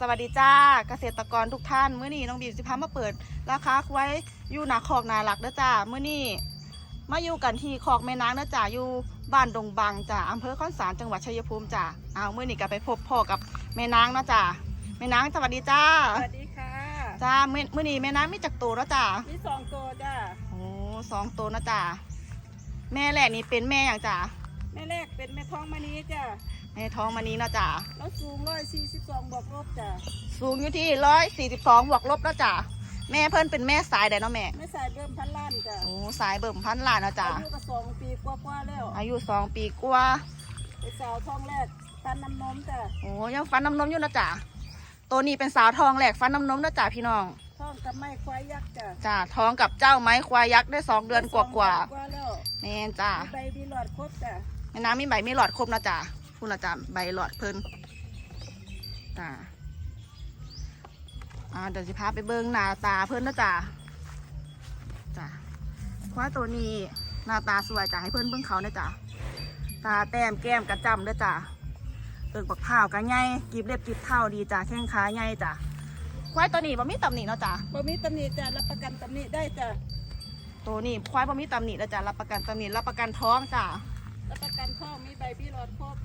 สวัสดีจ้าเกษตรกรทุกท่านเมื่อนี้น้องบีมสิพามาเปิดราคาควายอยู่หนาคอกนาหลักเด้อจ้าเมื่อนี้มาอยู่กันที่คอกแม่นางเด้อจ้าอยู่บ้านดงบังจ้าอำเภอข้อนสารจังหวัดชัยภูมิจ้าเอาเมื่อนี้ก็ไปพบพ่อกับแม่นางเนาะจ้าแม่นางสวัสดีจ้าสวัสดีค่ะจ้าเมื่อมื่อนี้แม่นางมีจักตัวเนาะจ้ามีสองตัวจ้าโอ้สองตัวเนาะจ้าแม่แรกนี่เป็นแม่อย่างจ้าแม่แรกเป็นแม่ท้องมณีจ้า แม่ท้องมานี้เนาะจ้าแล้วสูงร้อยสี่สิบสองบวกลบจ้าสูงอยู่ที่ร้อยสี่สิบสองบวกลบเนาะจ้าแม่เพิ่นเป็นแม่สายใดเนาะแม่ไม่ใส่เบิ่มพันล้านจ้าโอ้สายเบิ่มพันล้านเนาะจ้าอายุก็สองปีกว่าๆแล้วอายุสองปีกว่าเป็นสาวท้องแรกตันน้ำนมจ้าโอ้ยังฟันน้ำนมอยู่นะจ้าตัวนี้เป็นสาวทองแหลกฟันน้ำนมนะจ้าพี่น้องท้องกับไม้ควายยักษ์จ้าจ้าท้องกับเจ้าไม้ควายยักษ์ได้สองเดือนกว่ากว่ากว่าแล้วๆแม่นจ้ามีใบมีหลอดครบจ้าแม่น้ำมีใบมีหลอดครบนะจ้า คุณนะจ้าใบหลอดเพิ่นจ้าอ่าเดี๋ยวสิพาไปเบิ้งหน้าตาเพิ่นนะจ้าจ้าควายตัวนี้หน้าตาสวยจ้าให้เพิ่นเบิ้งเขานะจ้าตาแต้มแก้มกระจำเด้อจ้าเอิกบักเท้าวกันใหญ่กีบเล็บกีบเท้าดีจ้าแข้งขาใหญ่จ้าควายตัวนี้บ่มีตำหนิเนาะจ้าบ่มีตำหนิจ้ารับประกันตำหนิได้จ้าตัวนี้ควายบ่มีตำหนิแล้วจ้ะรับประกันตำหนิรับประกันท้องจ้ะรับประกันท้องมีใบมีหลอดครบ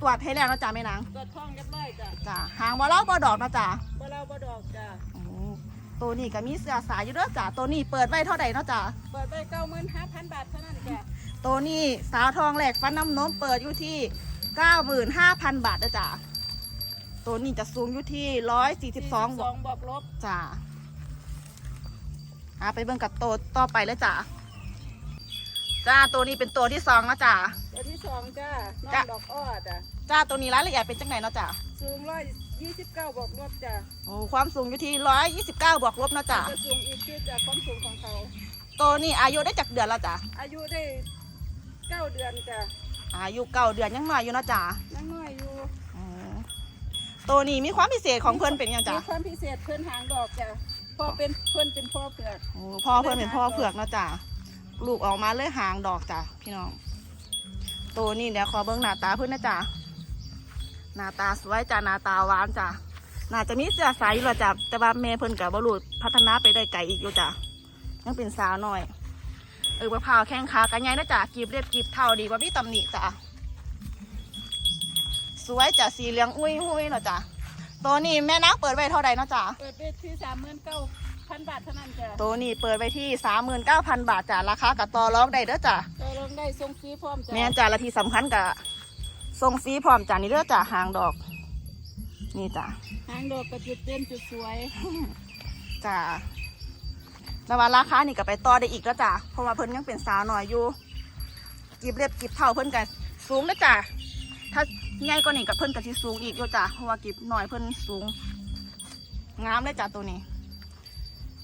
ตรวจให้แล้วนะจ๊ะแม่นางตรวจท้องเรียบร้อยจ้าจ้ะหางบ่เล่าบ่ดอกนะจ๊ะบ่เล่าบ่ดอกจ้าโอ้ตัวนี้ก็มีเสื้อสายอยู่เด้อจ้ะตัวนี้เปิดไว้เท่าใดเนาะจ้ะเปิดไปเก้าหมื่นห้าพันบาทเท่านั้นจ้าตัวนี้สาวทองแหลกฟันน้ำนมเปิดอยู่ที่95,000บาทเด้อจ้ะตัวนี้จะสูงอยู่ที่142บสวอกงบวกลบจ้ะอะไปเบิ่งกับตัวต่อไปเลยจ้ะ จ้าตัวนี้เป็นตัวที่สองนะจ้ะตัวที่สองจ้าน้อจ้ะงดอกอ้อจ้าจ้าตัวนี้รายละเอียดเป็นจังไหนเนาะจ้ะสูงร้อยยี่สิบเก้าบวกลบจ้าโอ้ความสูงอยู่ที่129บวกลบเนาะจ้ะจะสูงอีกคือจากความสูงของเขา ตัวนี้อายุได้จากเดือนแล้วจ้ะอายุได้เก้าเดือนจ้าอายุเก้าเดือนยังน้อยอยู่เนาะจ้ะนั่งน้อยอยู่อ๋อตัวนี้มีความพิเศษของเพื่อนเป็นหยังจ้ะมีความพิเศษเพื่อนหางดอกจ้าพ่อเป็นเพื่อนเป็นพ่อเผือกโอ้พ่อเพื่อนเป็นพ่อเผือกเนาะจ้ะ ลูกออกมาเลยหางดอกจ้ะพี่น้อง ตัวนี้เดี๋ยวขอเบิ้งหน้าตาเพื่อนนะจ้ะหน้าตาสวยจ้ะหน้าตาหวานจ้ะน่าจะมีเสื้อสายอยู่ละจ้ะแต่ว่าแม่เพิ่นกับบรุษพัฒนาไปได้ไกลอีกอยู่จ้ะยังเป็นสาวหน้อย เออมะพร้าวแข้งขากันใหญ่นะจ้ะกีบเรียบกีบเท่าดีกว่าพี่ตำหนิจ้ะสวยจ้ะสีเหลืองอุ้ยอุ้ยเนาะจ้ะตัวนี้แม่นางเปิดไว้เท่าใดเนาะจ้ะเปิดไปที่สามหมื่นเก้า พันบาทเท่านั้นจ้าตัวนี้เปิดไว้ที่สามหมื่นเก้าพันบาทจ้ะราคากับต่อรองได้เด้อจ้ะตัวลงได้ทรงฟรีพร้อมจ้าแม่นจ้ะและที่สำคัญกับส่งฟรีพร้อมจ้ะนี่เด้อจ้ะหางดอก นี่จ้ะหางดอกกระจุดเด่นจุดสวยจ้ะแล้วว่าราคานี่ก็ไปต่อได้อีกแล้วจ้ะเพราะว่าเพิ่นยังเป็นสาวหน่อยอยู่กีบเล็บกีบเท่าเพิ่นกันสูงนะจ้ะถ้าใหญ่กว่านี้กับเพิ่นก็สิสูงอีกอยู่จ้ะเพราะว่ากีบหน่อยเพิ่นสูงงามเลยจ้ะตัวนี้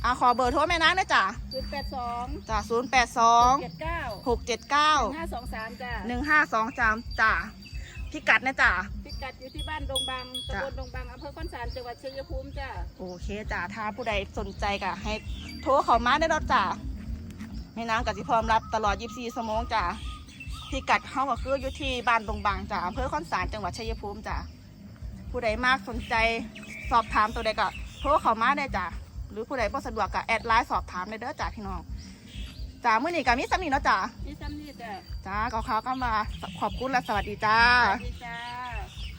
อะขอเบอร์โทรแม่นางนะจ้ะจุดแปดสองจ้ะศูนย์แปดสองเจ็ดเก้าหกเจ็ดเก้าห้าสองสามจ้าหนึ่งห้าสองจามจ้ะพิกัดนะจ้ะพิกัดอยู่ที่บ้านดงบังจ้ะตำบลดงบังอำเภอก้อนสารจังหวัดชัยภูมิจ้าโอเคจ้ะถ้าผู้ใดสนใจก็ให้โทรเข้ามาได้รถจ้ะแม่นางกับสิพร้อมรับตลอด 24ชั่วโมงจ้ะพิกัดเขาก็คืออยู่ที่บ้านดงบังจ้ะอำเภอคอนสารจังหวัดชัยภูมิจ้ะผู้ใดมากสนใจสอบถามตัวใดก็โทรเข้ามาได้จ้ะ หรือผู้ใดบ่สะดวกก็แอดไลน์สอบถามได้เด้อจ้ะพี่น้องจ้ามื้อนี้ก็มีสำนีเนาะจ้ะนี่ซ้ำนี่จ้าจ้าก็เขาก็มาขอบคุณและสวัสดีจ้า สวัสดีจ้า